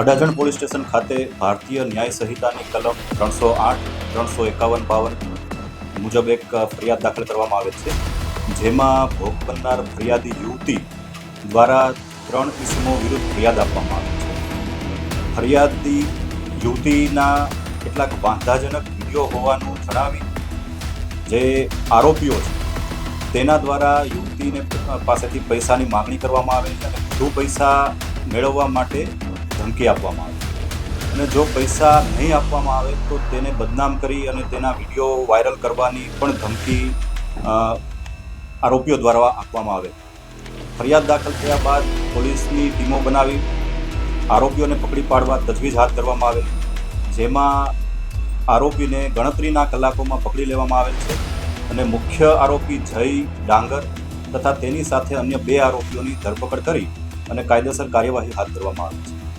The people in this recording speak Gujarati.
અડાજણ પોલીસ સ્ટેશન ખાતે ભારતીય ન્યાય સંહિતાની કલમ ત્રણસો આઠ, ત્રણસો એકાવન, બાવન મુજબ એક ફરિયાદ દાખલ કરવામાં આવે છે. જેમાં ભોગ બનનાર ફરિયાદી યુવતી દ્વારા ત્રણ ઇસમો વિરુદ્ધ ફરિયાદ આપવામાં આવી છે. ફરિયાદી યુવતીના કેટલાક વાંધાજનક વીડિયો હોવાનું જણાવી જે આરોપીઓ છે, તેના દ્વારા યુવતીને પાસેથી પૈસાની માગણી કરવામાં આવે છે અને વધુ પૈસા મેળવવા માટે ધમકી આપવામાં આવે. અને જો પૈસા નહીં આપવામાં આવે તો તેને બદનામ કરી અને તેના વીડિયો વાયરલ કરવાની પણ ધમકી આરોપીઓ દ્વારા આપવામાં આવે. ફરિયાદ દાખલ થયા બાદ પોલીસની ટીમો બનાવી, આરોપીઓને પકડી પાડવા તજવીજ હાથ ધરવામાં આવેલી. જેમાં આરોપીને ગણતરીના કલાકોમાં પકડી લેવામાં આવેલ છે અને મુખ્ય આરોપી જય ડાંગર તથા તેની સાથે અન્ય બે આરોપીઓની ધરપકડ કરી અને કાયદેસર કાર્યવાહી હાથ ધરવામાં આવી છે.